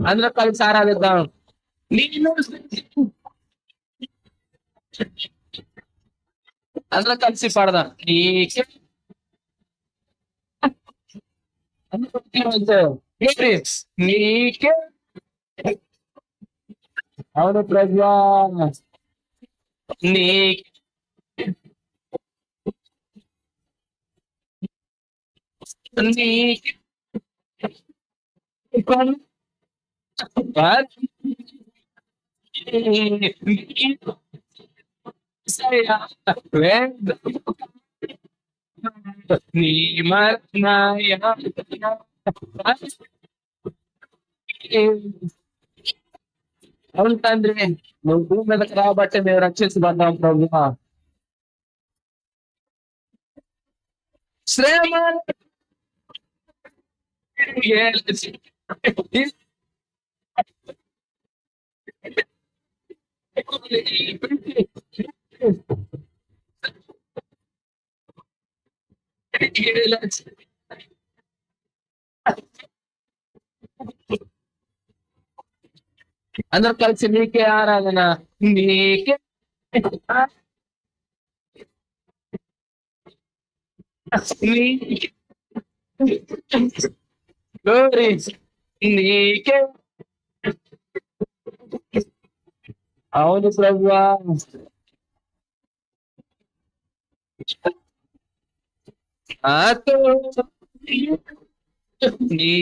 అందులో కలిసి ఆరాధిద్దాం నేను అందులో కలిసి పాడదాం నీకే ఏంటి? నీకే అవును ప్రజా నీ నీకే నీ అవును తండ్రి నువ్వు భూమి మీదకి రాబట్టి మేము రక్షించి పడ్డాం ప్రభు శ్రేమ అందరు కలిసి నీకే ఆరాధన నీకే నీకే Glory. నీకే అవును ప్రభువా నాతో నీ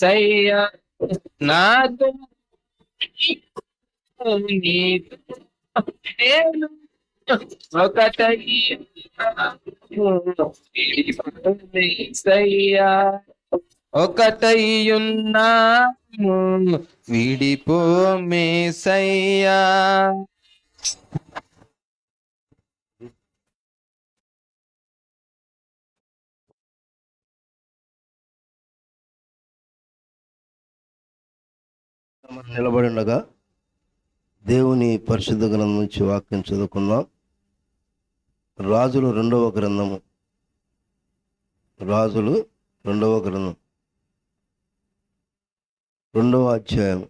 సయ్యా నాతో నీతో నేను ఒకటై సయ్యా ఒకటయ్యున్నా విడిపో మేసయ్యా. నిలబడి ఉండగా దేవుని పరిశుద్ధ గ్రంథం నుంచి వాక్యం చదువుకుందాం రాజులు రెండవ గ్రంథము. రాజులు రెండవ గ్రంథం. రెండవ అధ్యాయం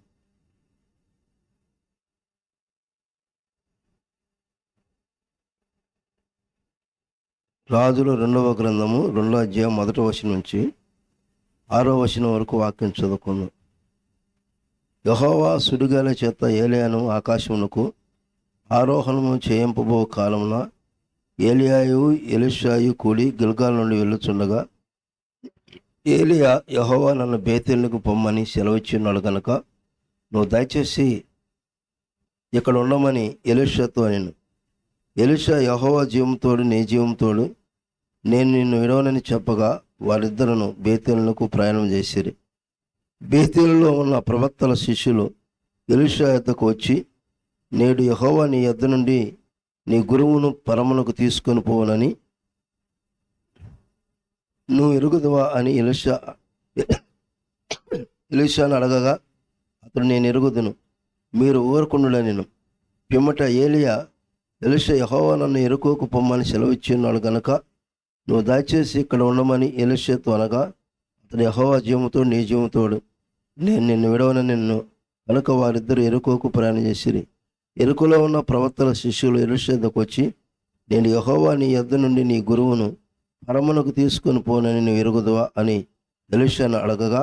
రాజులు రెండవ గ్రంథము రెండవ అధ్యాయం మొదటి వచనం నుంచి ఆరో వచనం వరకు వాక్యం చదువుకుందాం. యహోవా సుడిగాల చేత ఏలియాను ఆకాశమునకు ఆరోహణము చేయింపబో కాలమున ఏలియాయు ఎలిషాయు కూడి గిల్గాల్ నుండి వెళ్ళుచుండగా ఏలియా యహోవా నన్ను బేతేళ్ళకు పొమ్మని సెలవిచ్చున్నాడు కనుక నువ్వు దయచేసి ఇక్కడ ఉండమని ఎలిషాతో నేను ఎలిషా యహోవా జీవంతోడు నీ జీవంతోడు నేను నిన్ను విడవనని చెప్పగా వారిద్దరును బేతేళ్ళకు ప్రయాణం చేసిరి. బేతేలులో ఉన్న ప్రవక్తల శిష్యులు ఎలిషా యొద్దకు వచ్చి నేడు యహోవా నీ యొద్ద నుండి నీ గురువును పరమునకు తీసుకొని పోవనని నువ్వు ఎరుగుదువా అని ఎలిషా ఎలిషాను అడగగా అతడు నేను ఎరుగుదును మీరు ఊరకుండులే నేను. పిమ్మట ఏలియా ఎలిష యహోవా నన్ను ఎరుకోకు పొమ్మని సెలవిచ్చున్నాడు గనక నువ్వు దయచేసి ఇక్కడ ఉండమని ఎలిషాతో అనగా అతడు యహోవా జీవముతో నీ జీవముతోడు. నేను నిన్ను విడవన నిన్ను కనుక వారిద్దరు ఎరుకోకు ప్రయాణం చేసిరి. ఎరుకలో ఉన్న ప్రవక్తల శిష్యులు ఎరుషద్దకు వచ్చి నేను యహోవా నీ యొద్ద నుండి నీ గురువును పరమునకు తీసుకొని పోనని నువ్వు ఎరుగుదువా? అని ఎలుషను అడగగా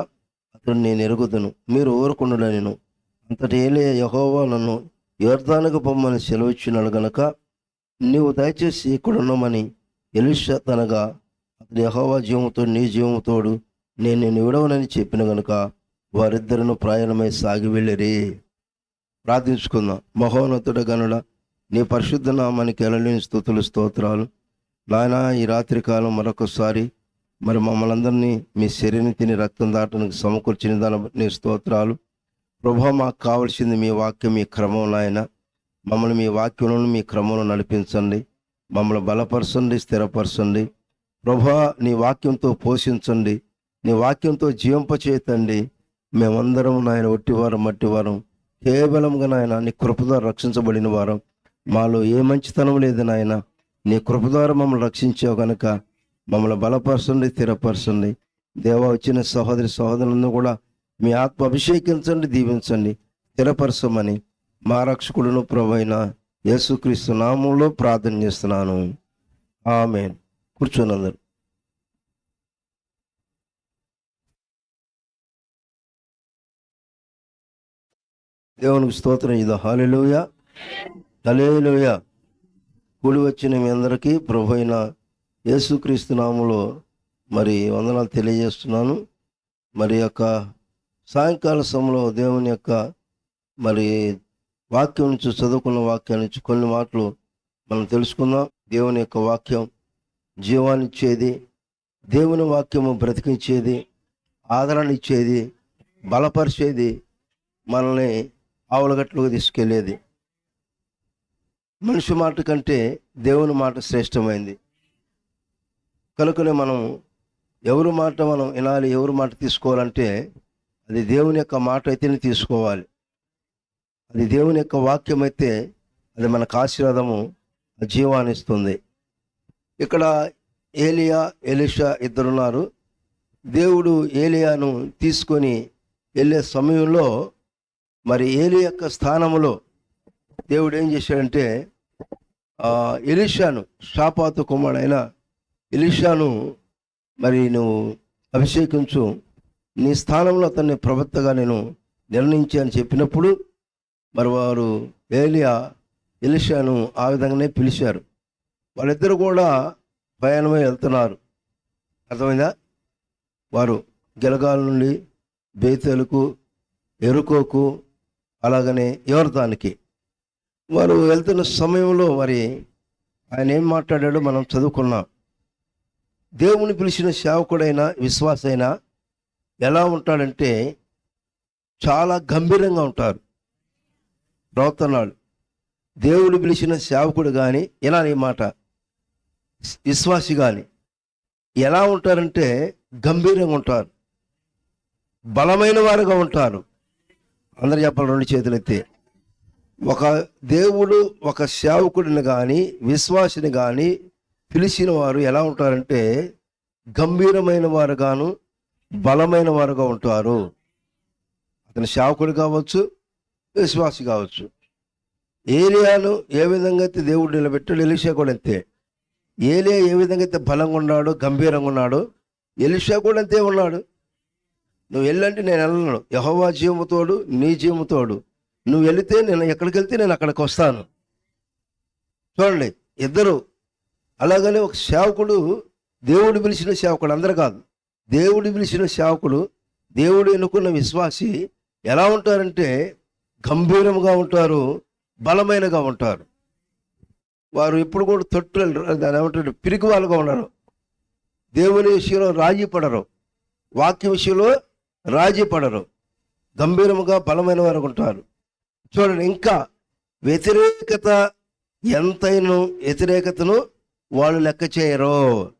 అతడు నేను ఎరుగుదును మీరు ఊరకుండుడా నేను అంతటి ఏలే యహోవా నన్ను యోర్ధానికి పొమ్మని సెలవిచ్చినాడు గనక నీవు దయచేసి ఇక్కడ ఉన్నామని ఎలిషా తనగా అతడు యహోవా జీవంతో నీ జీవముతోడు నేను నేను విడవనని చెప్పిన గనుక వారిద్దరును ప్రయాణమై సాగి వెళ్ళిరి. ప్రార్థించుకుందాం. మహోన్నతుడ గనుడ నీ పరిశుద్ధ నామానికి ఎలలేని స్థుతులు స్తోత్రాలు. నాయన ఈ రాత్రి కాలం మరొకసారి మరి మమ్మల్ని అందరినీ మీ శరీరం తిని రక్తం దాటానికి సమకూర్చిన దాని నీ స్తోత్రాలు. ప్రభా మాకు కావలసింది మీ వాక్యం మీ క్రమం నాయన. మమ్మల్ని మీ వాక్యంలో మీ క్రమంలో నడిపించండి. మమ్మల్ని బలపరచండి స్థిరపరచండి. ప్రభా నీ వాక్యంతో పోషించండి. నీ వాక్యంతో జీవింపచేతండి మేమందరం నాయన ఒట్టివారం మట్టివారం కేవలంగా నాయన నీ కృప ద్వారా రక్షించబడిన వారం. మాలో ఏ మంచితనం లేదు నాయన. నీ కృప ద్వారా మమ్మల్ని రక్షించావు కనుక మమ్మల్ని బలపరచండి స్థిరపరచండి. దేవ వచ్చిన సహోదరి సహోదరులను కూడా మీ ఆత్మ అభిషేకించండి దీవించండి స్థిరపరచమని మా రక్షకుడును ప్రభైన యేసుక్రీస్తు నామంలో ప్రార్థన చేస్తున్నాను. ఆమె కూర్చొని అందరు దేవునికి స్తోత్రం ఇది. హాలిలోయ హలేలోయ కూడి వచ్చిన మీ అందరికీ ప్రభు అయిన యేసుక్రీస్తు నామములో మరి వందనాలు తెలియజేస్తున్నాను. మరి యొక్క సాయంకాల సమయంలో దేవుని యొక్క మరి వాక్యం నుంచి చదువుకున్న వాక్యం నుంచి కొన్ని మాటలు మనం తెలుసుకుందాం. దేవుని యొక్క వాక్యం జీవాన్నిచ్చేది దేవుని వాక్యము బ్రతికించేది ఆదరణ ఇచ్చేది బలపరిచేది మనల్ని ఆవులగట్లకు తీసుకెళ్ళేది మనిషి మాట కంటే దేవుని మాట శ్రేష్టమైంది. కనుకనే మనం ఎవరి మాట మనం వినాలి ఎవరి మాట తీసుకోవాలంటే అది దేవుని యొక్క మాట అయితేనే తీసుకోవాలి. అది దేవుని యొక్క వాక్యం అయితే అది మనకు ఆశీర్వాదము జీవానిస్తుంది ఇక్కడ ఏలియా ఎలిషా ఇద్దరున్నారు. దేవుడు ఏలియాను తీసుకొని వెళ్ళే సమయంలో మరి ఏలి యొక్క స్థానంలో దేవుడు ఏం చేశాడంటే ఆ, ఎలీషాను షాపాతు కుమారుడైన ఎలీషాను మరి నువ్వు అభిషేకించు నీ స్థానంలో అతన్ని ప్రవక్తగా నేను నిర్ణయించి అని చెప్పినప్పుడు మరి వారు ఏలియా ఎలిషాను ఆ విధంగానే పిలిచారు. వాళ్ళిద్దరు కూడా ప్రయాణమై వెళ్తున్నారు. అర్థమైందా? వారు గెలగాల నుండి బేతలకు ఎరుకోకు అలాగనే యోర్దానికి. వారు వెళ్తున్న సమయంలో మరి ఆయన ఏం మాట్లాడాడో మనం చదువుకున్నాం. దేవుని పిలిచిన సేవకుడైనా విశ్వాసైనా ఎలా ఉంటాడంటే చాలా గంభీరంగా ఉంటారు. ప్రవర్తనాలు. దేవుడు పిలిచిన సేవకుడు కానీ ఇలా నీ మాట విశ్వాసి కానీ ఎలా ఉంటారంటే గంభీరంగా ఉంటారు. బలమైన వారుగా ఉంటారు. అందరు చెప్పాలి రెండు చేతులు ఎత్తి. ఒక దేవుడు ఒక సేవకుడిని కానీ విశ్వాసిని కానీ పిలిచిన వారు ఎలా ఉంటారంటే గంభీరమైన వారుగాను బలమైన వారుగా ఉంటారు. అతని సేవకుడు కావచ్చు విశ్వాసి కావచ్చు. ఏలియాను ఏ విధంగా అయితే దేవుడు నిలబెట్టాడు ఎలిషా కూడా అంతే. ఏలియా ఏ విధంగా అయితే బలంగా ఉన్నాడో గంభీరంగా ఉన్నాడో ఎలిషా కూడా అంతే ఉన్నాడు. నువ్వు వెళ్ళంటే నేను వెళ్ళను. యహోవా జీవముతోడు నీ జీవముతోడు. నువ్వు వెళితే నేను ఎక్కడికి వెళ్తే నేను అక్కడికి వస్తాను. చూడండి ఇద్దరు అలాగనే ఒక సేవకుడు దేవుడు పిలిచిన సేవకుడు అందరు కాదు. దేవుడు పిలిచిన సేవకుడు దేవుడు ఎన్నుకున్న విశ్వాసి ఎలా ఉంటారంటే గంభీరంగా ఉంటారు బలమైనగా ఉంటారు. వారు ఎప్పుడు కూడా తొట్టు దాని ఏమంటారు పిరికి వాళ్ళుగా ఉన్నారు దేవుని విషయంలో రాజీ పడరు. వాక్య విషయంలో రాజీ పడరు. గంభీరముగా బలమైన వారు ఉంటారు. చూడండి ఇంకా వ్యతిరేకత ఎంతైనా వ్యతిరేకతను వాళ్ళు లెక్క చేయరు.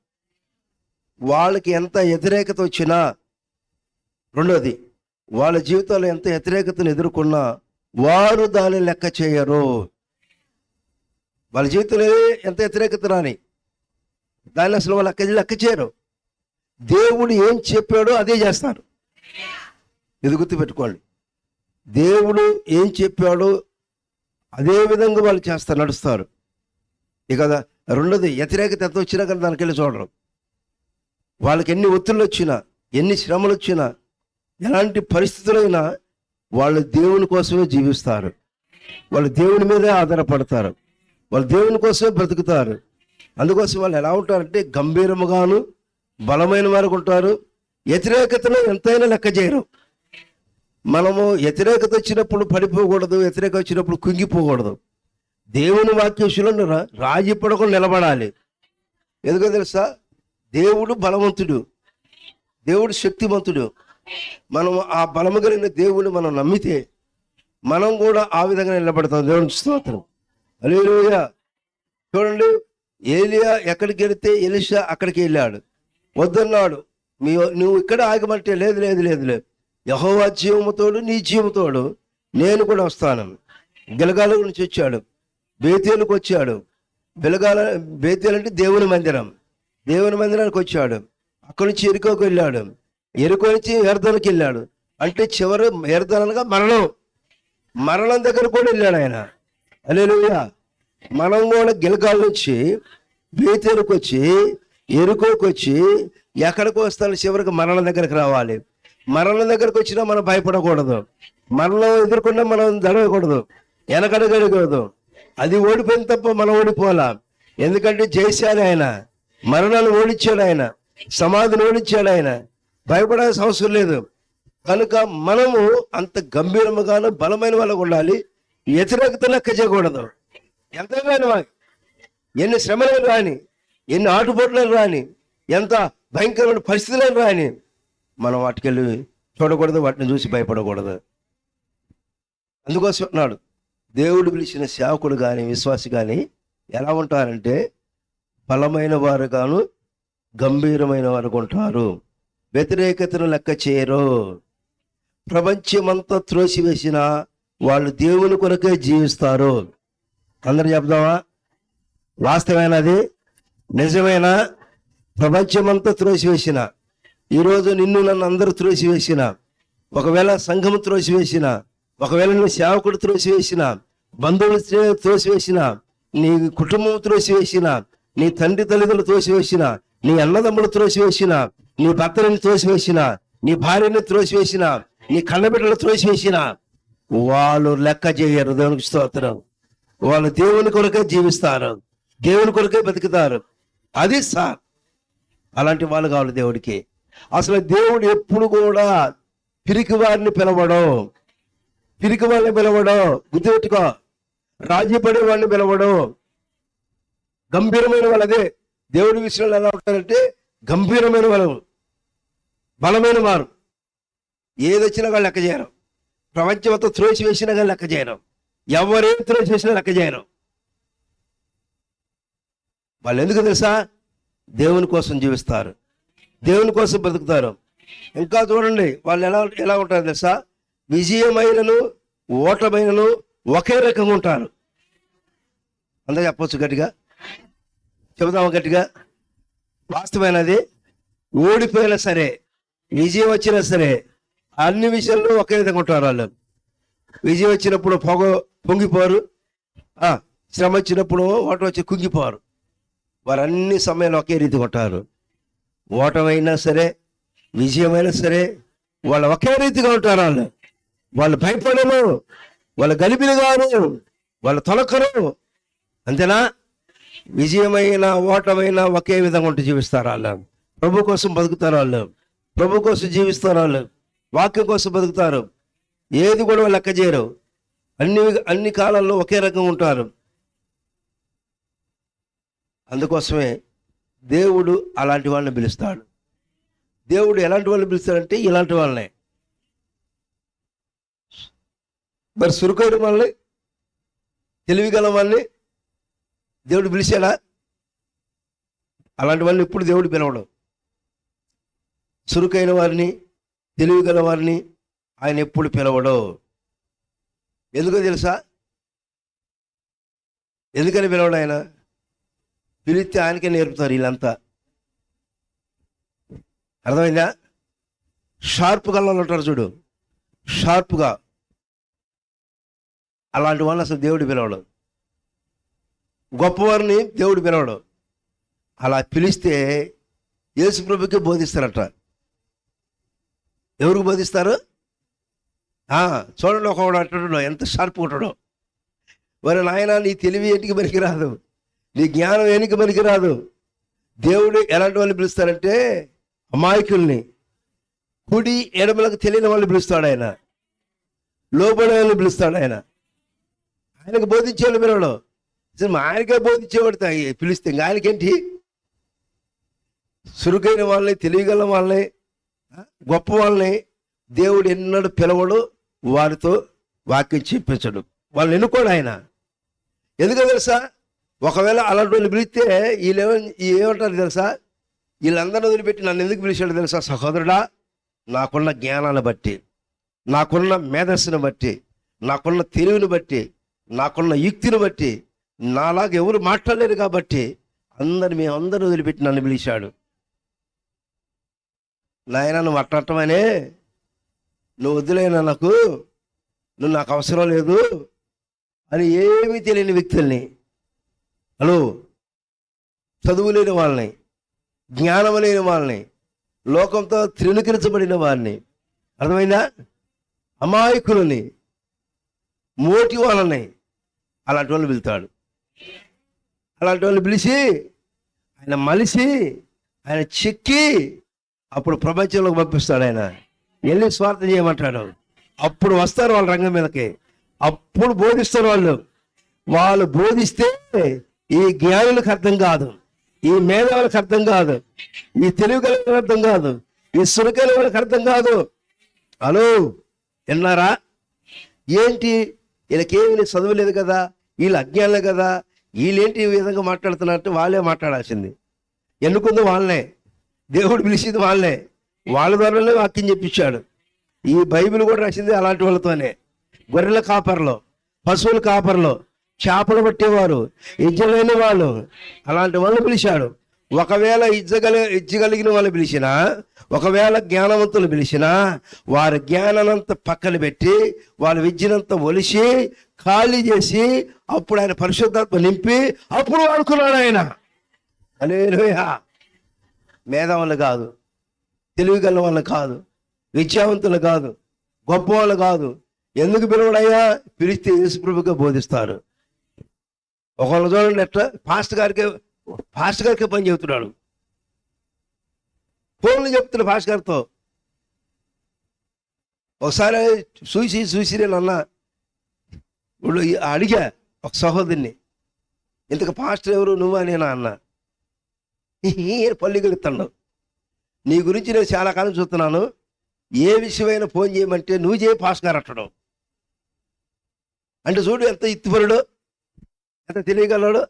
వాళ్ళకి ఎంత వ్యతిరేకత వచ్చినా రెండోది వాళ్ళ జీవితంలో ఎంత వ్యతిరేకతను ఎదుర్కొన్నా వారు దాన్ని లెక్క చేయరు. వాళ్ళ జీవితంలో ఎంత వ్యతిరేకత రాని దాన్ని అసలు వాళ్ళు లెక్క లెక్క చేయరు. దేవుడు ఏం చెప్పాడో అదే చేస్తారు. ఇది గుర్తుపెట్టుకోండి. దేవుడు ఏం చెప్పాడో అదే విధంగా వాళ్ళు చేస్తారు నడుస్తారు. ఇక రెండోది వ్యతిరేకత ఎంత వచ్చినా కానీ దానికి వెళ్ళి చూడరు. వాళ్ళకి ఎన్ని ఒత్తిళ్ళు వచ్చినా ఎన్ని శ్రమలు వచ్చినా ఎలాంటి పరిస్థితులైనా వాళ్ళు దేవుని కోసమే జీవిస్తారు. వాళ్ళు దేవుని మీదే ఆధారపడతారు. వాళ్ళు దేవుని కోసమే బ్రతుకుతారు. అందుకోసం వాళ్ళు ఎలా ఉంటారంటే గంభీరముగాను బలమైన వారు ఉంటారు. వ్యతిరేకతను ఎంతైనా లెక్క చేయరు. మనము వ్యతిరేకత వచ్చినప్పుడు పడిపోకూడదు వ్యతిరేకత వచ్చినప్పుడు కుంగిపోకూడదు. దేవుని వాక్యశులను విషయంలో రా- రాజీ పడకుండా నిలబడాలి. ఎందుకో తెలుసా? దేవుడు బలవంతుడు. దేవుడు శక్తివంతుడు. మనం ఆ బలము కలిగిన దేవుని మనం నమ్మితే మనం కూడా ఆ విధంగా నిలబడతాం. దేవుని స్తోత్రం. అలేలుయ చూడండి ఏలియా ఎక్కడికి వెళితే ఎలిషా అక్కడికి వెళ్ళాడు. వద్దన్నాడు మీ నువ్వు ఇక్కడ ఆగమంటే లేదు లేదు లేదు లేదు. యహోవా జీవముతోడు నీ జీవముతోడు నేను కూడా వస్తాను గిలగాల నుంచి వచ్చాడు. బేతేలుకు వచ్చాడు. బిలగాల బేతేలు అంటే దేవుని మందిరం. దేవుని మందిరానికి వచ్చాడు. అక్కడి నుంచి ఎరుకోకు వెళ్ళాడు. ఎరుకో నుంచి ఎర్దనకి వెళ్ళాడు. అంటే చివరి ఎర్దనగా మరణం. మరణం దగ్గర కూడా వెళ్ళాడు ఆయన. అలేలుయా మనం కూడా గిలగాల నుంచి బేతేలుకు వచ్చి ఎరుకోకు వచ్చి ఎక్కడికి వస్తాను చివరికి మరణం దగ్గరికి రావాలి. మరణం దగ్గరకు వచ్చినా మనం భయపడకూడదు. మరణం ఎదుర్కొన్నా మనం దడవకూడదు వెనకడగడకూడదు అది ఓడిపోయిన తప్ప మనం ఓడిపోలా ఎందుకంటే చేశాడు ఆయన. మరణాలు ఓడించాడు ఆయన. సమాధిని ఓడించాడు ఆయన. భయపడాల్సిన అవసరం లేదు. కనుక మనము అంత గంభీరముగాను బలమైన వాళ్ళకు ఉండాలి. వ్యతిరేకత లెక్క చేయకూడదు. ఎంతగానో ఎన్ని శ్రమలను రాని ఎన్ని ఆటుపోట్లను రాని ఎంత భయంకరమైన పరిస్థితులను రాని మనం వాటికెళ్ళి చూడకూడదు వాటిని చూసి భయపడకూడదు. అందుకోసం అన్నాడు దేవుడు పిలిచిన సేవకుడు కానీ విశ్వాసి కానీ ఎలా ఉంటారంటే బలమైన వారు గాను గంభీరమైన వారు ఉంటారు. వ్యతిరేకతను లెక్క చేయరు. ప్రపంచమంతా త్రోసివేసిన వాళ్ళు దేవుని కొరకే జీవిస్తారు. అందరు చెప్దామా? వాస్తవమైనది నిజమైన ప్రపంచమంతా త్రోసివేసిన ఈరోజు నిన్ను నన్ను అందరూ త్రోసివేసిన ఒకవేళ సంఘము త్రోసివేసిన ఒకవేళ నువ్వు సేవకుడు త్రోసివేసిన బంధువులు త్రోసివేసిన నీ కుటుంబం త్రోసివేసిన నీ తండ్రి తల్లిదండ్రులు త్రోసివేసిన నీ అన్నదమ్ములు త్రోసివేసిన నీ భర్తని త్రోసివేసిన నీ భార్యని త్రోసివేసిన నీ కన్నబిడ్డలు త్రోసివేసిన వాళ్ళు లెక్క చేయరు. దేవునికి స్తోత్రం. వాళ్ళు దేవుని కొరకే జీవిస్తారు. దేవుని కొరకే బతుకుతారు. అది సార్. అలాంటి వాళ్ళు కావాలి దేవుడికి. అసలు దేవుడు ఎప్పుడు కూడా పిరికి వారిని పిలవడం. పిరికి వారిని పిలవడం. గుర్తుపెట్టుకో. రాజీపడే వాళ్ళని పిలవడం. గంభీరమైన వాళ్ళదే. దేవుడి విషయంలో ఎలా ఉంటారంటే గంభీరమైన వాళ్ళు. బలమైన వారు. ఏది వచ్చినా వాళ్ళు లెక్క చేయరు. ప్రపంచం అంతా త్రోసి వేసినా కానీ లెక్క చేయరు. ఎవరేం త్రోసి వేసినా లెక్క చేయరు. వాళ్ళు ఎందుకు తెలుసా? దేవుని కోసం జీవిస్తారు. దేవుని కోసం బ్రతుకుతారు. ఇంకా చూడండి వాళ్ళు ఎలా ఎలా ఉంటారు తెలుసా? విజయమైనను ఓటమైనను ఒకే రకంగా ఉంటారు. అందరూ చెప్పొచ్చు గట్టిగా? చెబుదాము గట్టిగా? వాస్తవమైనది ఓడిపోయినా సరే విజయం వచ్చినా సరే అన్ని విషయాల్లో ఒకే విధంగా ఉంటారు వాళ్ళు. విజయం వచ్చినప్పుడు పొగ పొంగిపోరు. శ్రమ వచ్చినప్పుడు ఓట వచ్చి కుంగిపోరు. వారు అన్ని సమయాలు ఒకే రీతిగా ఉంటారు. ఓటమైనా సరే విజయమైనా సరే వాళ్ళు ఒకే రీతిగా ఉంటారు వాళ్ళు. వాళ్ళు భయపడరు వాళ్ళు గలిపిలు గారు వాళ్ళు తొలకరు. అంతేనా? విజయమైన ఓటమైన ఒకే విధంగా ఉంటూ జీవిస్తారు వాళ్ళు. ప్రభు కోసం బతుకుతారు వాళ్ళు. ప్రభు కోసం జీవిస్తారు వాళ్ళు. వాక్యం కోసం బతుకుతారు. ఏది కూడా వాళ్ళు లెక్క చేయరు. అన్ని అన్ని కాలాల్లో ఒకే రకంగా ఉంటారు. అందుకోసమే దేవుడు అలాంటి వాళ్ళని పిలుస్తాడు. దేవుడు ఎలాంటి వాళ్ళని పిలుస్తాడంటే ఇలాంటి వాళ్ళనే. మరి సురుకైన వాళ్ళని తెలివిగల వాళ్ళని దేవుడు పిలిచాడా? అలాంటి వాళ్ళని ఎప్పుడు దేవుడు పిలవడం. చురుకైన వారిని తెలివిగల వారిని ఆయన ఎప్పుడు పిలవడు. ఎందుకో తెలుసా? ఎందుకని పిలవడు ఆయన? పిలిస్తే ఆయనకే నేర్పుతారు వీళ్ళంతా. అర్థమైందా? షార్ప్ గల్లో ఉంటారు చూడు. షార్ప్గా. అలాంటి వాళ్ళని అసలు దేవుడు పిలవడు. గొప్పవారిని దేవుడు పిలవడు. అలా పిలిస్తే యేసుప్రభుకి బోధిస్తారట. ఎవరికి బోధిస్తారు? చూడండి ఒకడు అంటాడు ఎంత షార్ప్ ఉంటాడో. మరి నాయన నీ తెలివి ఏంటికి పనికిరాదు? నీ జ్ఞానం ఏనికి పనికిరాదు. దేవుడు ఎలాంటి వాళ్ళని పిలుస్తారంటే అమాయకుల్ని. కుడి ఎడమలకు తెలియని వాళ్ళని పిలుస్తాడు ఆయన. లోబడే వాళ్ళని పిలుస్తాడు ఆయన. ఆయనకు బోధించేవాళ్ళు పిలవడు. అసలు ఆయనకే బోధించేవాడు పిలిస్తే ఇంకా ఆయనకేంటి? చురుకైన వాళ్ళని తెలియగల వాళ్ళని గొప్ప వాళ్ళని దేవుడు ఎన్నడూ పిలవడు వారితో వాక్యం చెప్పించడు. వాళ్ళని ఎన్నుకోడు ఆయన. ఎందుకో తెలుసా? ఒకవేళ అలాంటి వాళ్ళు పిలిస్తే వీళ్ళు ఏమంటారు తెలుసా? వీళ్ళందరిని వదిలిపెట్టి నన్ను ఎందుకు పిలిచాడు తెలుసా? సహోదరుడా నాకున్న జ్ఞానాన్ని బట్టి నాకున్న మేధస్సును బట్టి నాకున్న తెలివిని బట్టి నాకున్న యుక్తిని బట్టి నాలాగా ఎవరు మాట్లాడలేరు కాబట్టి అందరు మేము అందరూ వదిలిపెట్టి నన్ను పిలిచాడు. నాయన నువ్వు అట్టమనే నువ్వు వద్దులేనా నాకు. నువ్వు నాకు అవసరం లేదు. అని ఏమీ తెలియని వ్యక్తుల్ని హలో. చదువు లేని వాళ్ళని జ్ఞానం లేని వాళ్ళని లోకంతో త్రిణుకరించబడిన వారిని అర్థమైందా? అమాయకులని మోటి వాళ్ళని అలాంటి వాళ్ళు పిలుతాడు. అలాంటి వాళ్ళు పిలిచి ఆయన మలిసి ఆయన చెక్కి అప్పుడు ప్రపంచంలోకి పంపిస్తాడు ఆయన. వెళ్ళి స్వార్థం చేయమంటాడు? అప్పుడు వస్తారు వాళ్ళ రంగం మీదకి. అప్పుడు బోధిస్తారు వాళ్ళు. వాళ్ళు బోధిస్తే ఈ జ్ఞానులకు అర్థం కాదు. ఈ మేధావులకు అర్థం కాదు. ఈ తెలివి కలిగిన అర్థం కాదు. ఈ సురకైన వాళ్ళకి అర్థం కాదు. హలో విన్నారా? ఏంటి? వీళ్ళకేమి చదువు లేదు కదా? వీళ్ళు అజ్ఞానులే కదా? వీళ్ళేంటి ఈ విధంగా మాట్లాడుతున్నట్టు వాళ్ళే మాట్లాడాల్సింది. ఎన్నుకుంది వాళ్ళనే? దేవుడు పిలిచింది వాళ్ళనే. వాళ్ళ ద్వారానే వాక్యం చెప్పించాడు. ఈ బైబిల్ కూడా రాసింది అలాంటి వాళ్ళతోనే. గొర్రెల కాపర్లో పశువుల కాపర్లో చేపలు పట్టేవారు ఇజ్జలేని వాళ్ళు. అలాంటి వాళ్ళు పిలిచాడు. ఒకవేళ ఇజ్జగల ఇజ్జగలిగిన వాళ్ళు పిలిచినా ఒకవేళ జ్ఞానవంతులు పిలిచినా వారి జ్ఞానానంతా పక్కన పెట్టి వాళ్ళ విద్యనంతా ఒలిసి ఖాళీ చేసి అప్పుడు ఆయన పరిశుద్ధాత్మ నింపి అప్పుడు వాడుకున్నాడు ఆయన. అలేలుయా మేధావులు కాదు. తెలివిగల వాళ్ళు కాదు. విద్యావంతులు కాదు. గొప్ప వాళ్ళు కాదు. ఎందుకు పిలువడయ్యా? పిలిస్తే యేసుప్రభుగా బోధిస్తారు. ఒకళ్ళు చూడండి ఎట్లా? ఫాస్ట్ గారికి ఫాస్ట్ గారికి పని చెబుతున్నాడు. ఫోన్లు చెప్తున్నాడు ఫాస్ట్ గారితో. ఒకసారి చూసి చూసి నేను అన్నా ఇప్పుడు అడిగా ఒక సహోదరిని ఇంతకు పాస్టర్ ఎవరు? నువ్వా? నేనా? అన్నా. పల్లిగలుగుతాడు నీ గురించి నేను చాలా కాలం చూస్తున్నాను. ఏ విషయమైనా ఫోన్ చేయమంటే నువ్వు చేయి ఫాస్ట్ గారు అట్టడం అంటే చూడు ఎంత ఇత్తుపరుడు. అంత తెలియగలడు?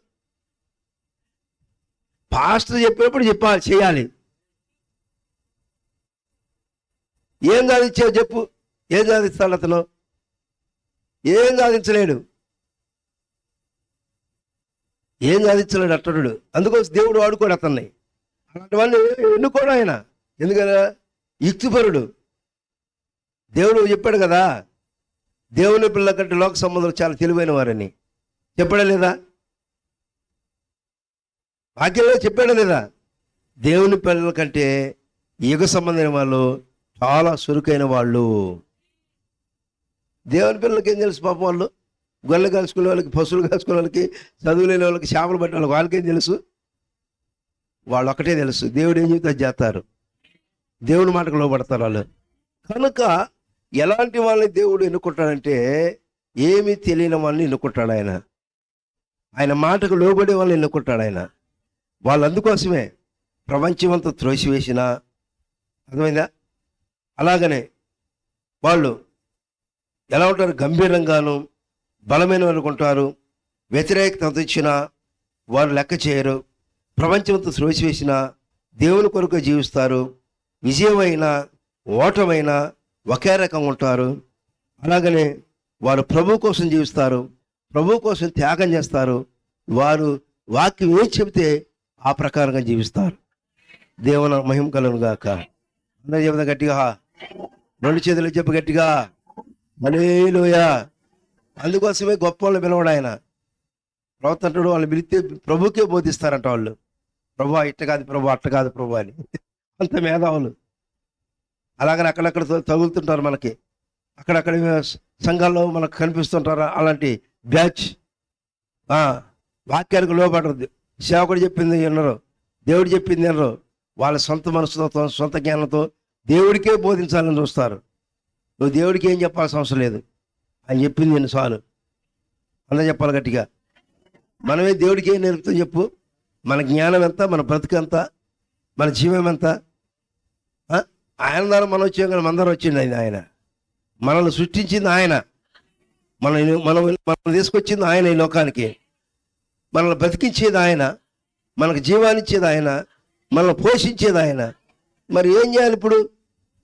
పాస్టర్ చెప్పినప్పుడు చెప్పాలి చేయాలి. ఏం సాధించావు చెప్పు? ఏం సాధిస్తాడు అతను? ఏం సాధించలేడు. ఏం సాధించలేడు అట్టడు అందుకోసం దేవుడు వాడుకోడు అతన్ని. అలాంటి వాళ్ళు ఎన్నుకోడు ఆయన. ఎందుకనా? యుక్తిపరుడు. దేవుడు చెప్పాడు కదా దేవుని పిల్ల కంటే లోక సంబంధం చాలా తెలివైన వారని. చెప్పాడా లేదా? వాక్యంలో చెప్పాడా లేదా? దేవుని పిల్లల కంటే యుగ సంబంధమైన వాళ్ళు చాలా చురుకైన వాళ్ళు. దేవుని పిల్లలకి ఏం తెలుసు పాపం వాళ్ళు? గొల్ల కాల్చుకునే వాళ్ళకి పశువులు కాల్చుకునే వాళ్ళకి చదువు లేని వాళ్ళకి చేపలు పట్టిన వాళ్ళకి వాళ్ళకేం తెలుసు? వాళ్ళు ఒకటే తెలుసు. దేవుడు ఏం చెబుతా చేస్తారు. దేవుని మాటకు లోపడతారు వాళ్ళు. కనుక ఎలాంటి వాళ్ళని దేవుడు ఎన్నుకుంటాడంటే ఏమీ తెలియని వాళ్ళని ఎన్నుకుంటాడు ఆయన. ఆయన మాటకు లోబడే వాళ్ళని ఎన్నుకుంటాడు ఆయన. వాళ్ళు అందుకోసమే ప్రపంచమంతా త్రోసివేసిన అర్థమైందా? అలాగనే వాళ్ళు ఎలా ఉంటారు? గంభీరంగాను బలమైన అనుకుంటారు వ్యతిరేకత ఇచ్చిన వారు లెక్క చేయరు. ప్రపంచంతో శ్రోసివేసిన దేవుని కొరకు జీవిస్తారు. విజయమైన ఓటమైన ఒకే రకంగా ఉంటారు. అలాగనే వారు ప్రభు కోసం జీవిస్తారు. ప్రభు కోసం త్యాగం చేస్తారు. వారు వాక్యం ఏం చెబితే ఆ ప్రకారంగా జీవిస్తారు. దేవుని మహిమ కలను గాక. అందరూ చెబుతా గట్టిగా. రెండు చేతులు చెప్పు గట్టిగా. హల్లెలూయ. అందుకోసమే గొప్ప వాళ్ళు పిలవడు ఆయన. ప్రవక్త వాళ్ళు పిలిస్తే ప్రభుకే బోధిస్తారంట వాళ్ళు. ప్రభు ఇట్ట కాదు ప్రభు అట్ట కాదు ప్రభు అని. అంత మేధావులు. అలాగని అక్కడక్కడ తగులుతుంటారు మనకి. అక్కడక్కడ సంఘాల్లో మనకు కనిపిస్తుంటారు? అలాంటి బ్యాచ్. వాక్యానికి లోపడరు సేవకుడు చెప్పింది వినరు. దేవుడు చెప్పింది వినరు. వాళ్ళ సొంత మనసుతో సొంత జ్ఞానంతో దేవుడికే బోధించాలని చూస్తారు. నువ్వు దేవుడికి ఏం చెప్పాల్సిన అవసరం లేదు. ఆయన చెప్పింది నేను చాలు. అందరూ చెప్పాలి గట్టిగా. మనమే దేవుడికి ఏం నేర్పుతాం చెప్పు. మన జ్ఞానం ఎంత మన బ్రతుకు ఎంత మన జీవం ఎంత? ఆయన ద్వారా మనం వచ్చాం కానీ మన ద్వారా వచ్చింది ఆయన ఆయన. మనల్ని సృష్టించింది ఆయన. మన మనం మనం తీసుకొచ్చింది ఆయన ఈ లోకానికి. మనల్ని బతికించేది ఆయన. మనకు జీవాన్నిచ్చేది ఆయన. మనల్ని పోషించేది ఆయన. మరి ఏం చేయాలి ఇప్పుడు?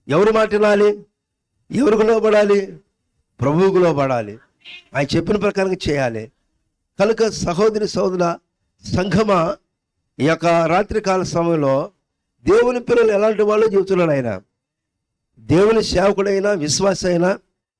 ఎవరు మాట వినాలి? ఎవరికి లోబడాలి? ప్రభువుకు లోబడాలి. ఆయన చెప్పిన ప్రకారంగా చేయాలి. కనుక సహోదరి సోదర సంఘమ ఈ యొక్క రాత్రికాల సమయంలో దేవుని పిల్లలు ఎలాంటి వాళ్ళు చెబుతున్నాడు ఆయన. దేవుని సేవకుడైనా విశ్వాస అయినా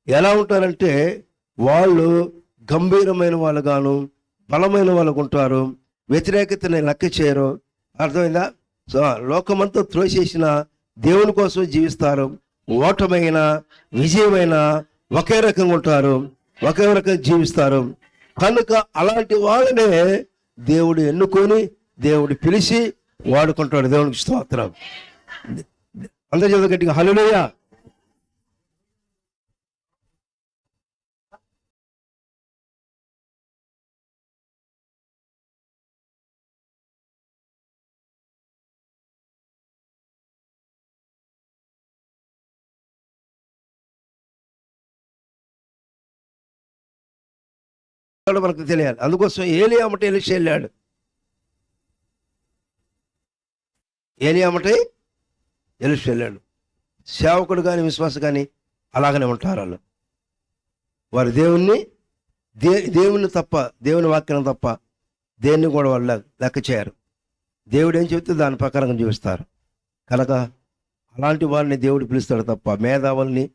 ఎలా ఉంటారంటే వాళ్ళు గంభీరమైన వాళ్ళుగాను బలమైన వాళ్ళకు ఉంటారు వ్యతిరేకతని లెక్క చేయరు. అర్థమైందా? సో లోకమంతా త్రోసేసిన దేవుని కోసం జీవిస్తారు. ఓటమైన విజయమైన ఒకే రకంగా ఉంటారు ఒకే రకంగా జీవిస్తారు. కనుక అలాంటి వాళ్ళనే దేవుడు ఎన్నుకొని దేవుడు పిలిచి వాడుకుంటాడు దేవునికి స్తోత్రం. అందరి చదువు గట్టిగా హలోయ మనకు తెలియాలి. అందుకోసం ఏలి అమ్మటే ఎలిసి వెళ్ళాడు ఏలి అమ్మటే ఎలిసి వెళ్ళాడు సేవకుడు కానీ విశ్వాస కానీ అలాగనే ఉంటారు వాళ్ళు. వారు దేవుణ్ణి దే దేవుని తప్ప దేవుని వాక్యం తప్ప దేన్ని కూడా వాళ్ళు లెక్క చేయరు. దేవుడు ఏం చెబితే దాని ప్రకారంగా జీవిస్తారు. కనుక అలాంటి వారిని దేవుడు పిలుస్తాడు తప్ప మేధావుల్ని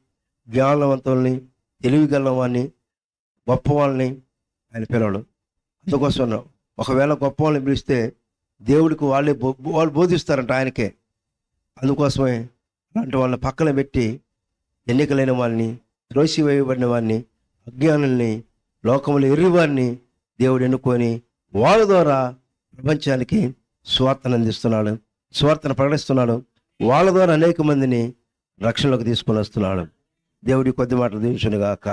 జ్ఞానవంతుల్ని తెలివి వారిని గొప్ప వాళ్ళని ఆయన పిలవడు. అందుకోసం ఒకవేళ గొప్ప వాళ్ళని పిలిస్తే దేవుడికి వాళ్ళే బో- వాళ్ళు బోధిస్తారంట ఆయనకే. అందుకోసమే అలాంటి వాళ్ళని పక్కన పెట్టి ఎన్నికలైన వాళ్ళని త్రోసివేయబడిన వారిని అజ్ఞానుల్ని లోకంలో ఎర్రివారిని దేవుడు ఎన్నుకొని వాళ్ళ ద్వారా ప్రపంచానికి స్వార్థను అందిస్తున్నాడు స్వార్థను ప్రకటిస్తున్నాడు వాళ్ళ ద్వారా అనేక మందిని రక్షణలోకి తీసుకొని వస్తున్నాడు. దేవుడి కొద్ది మాటలు దీవించునుగాక.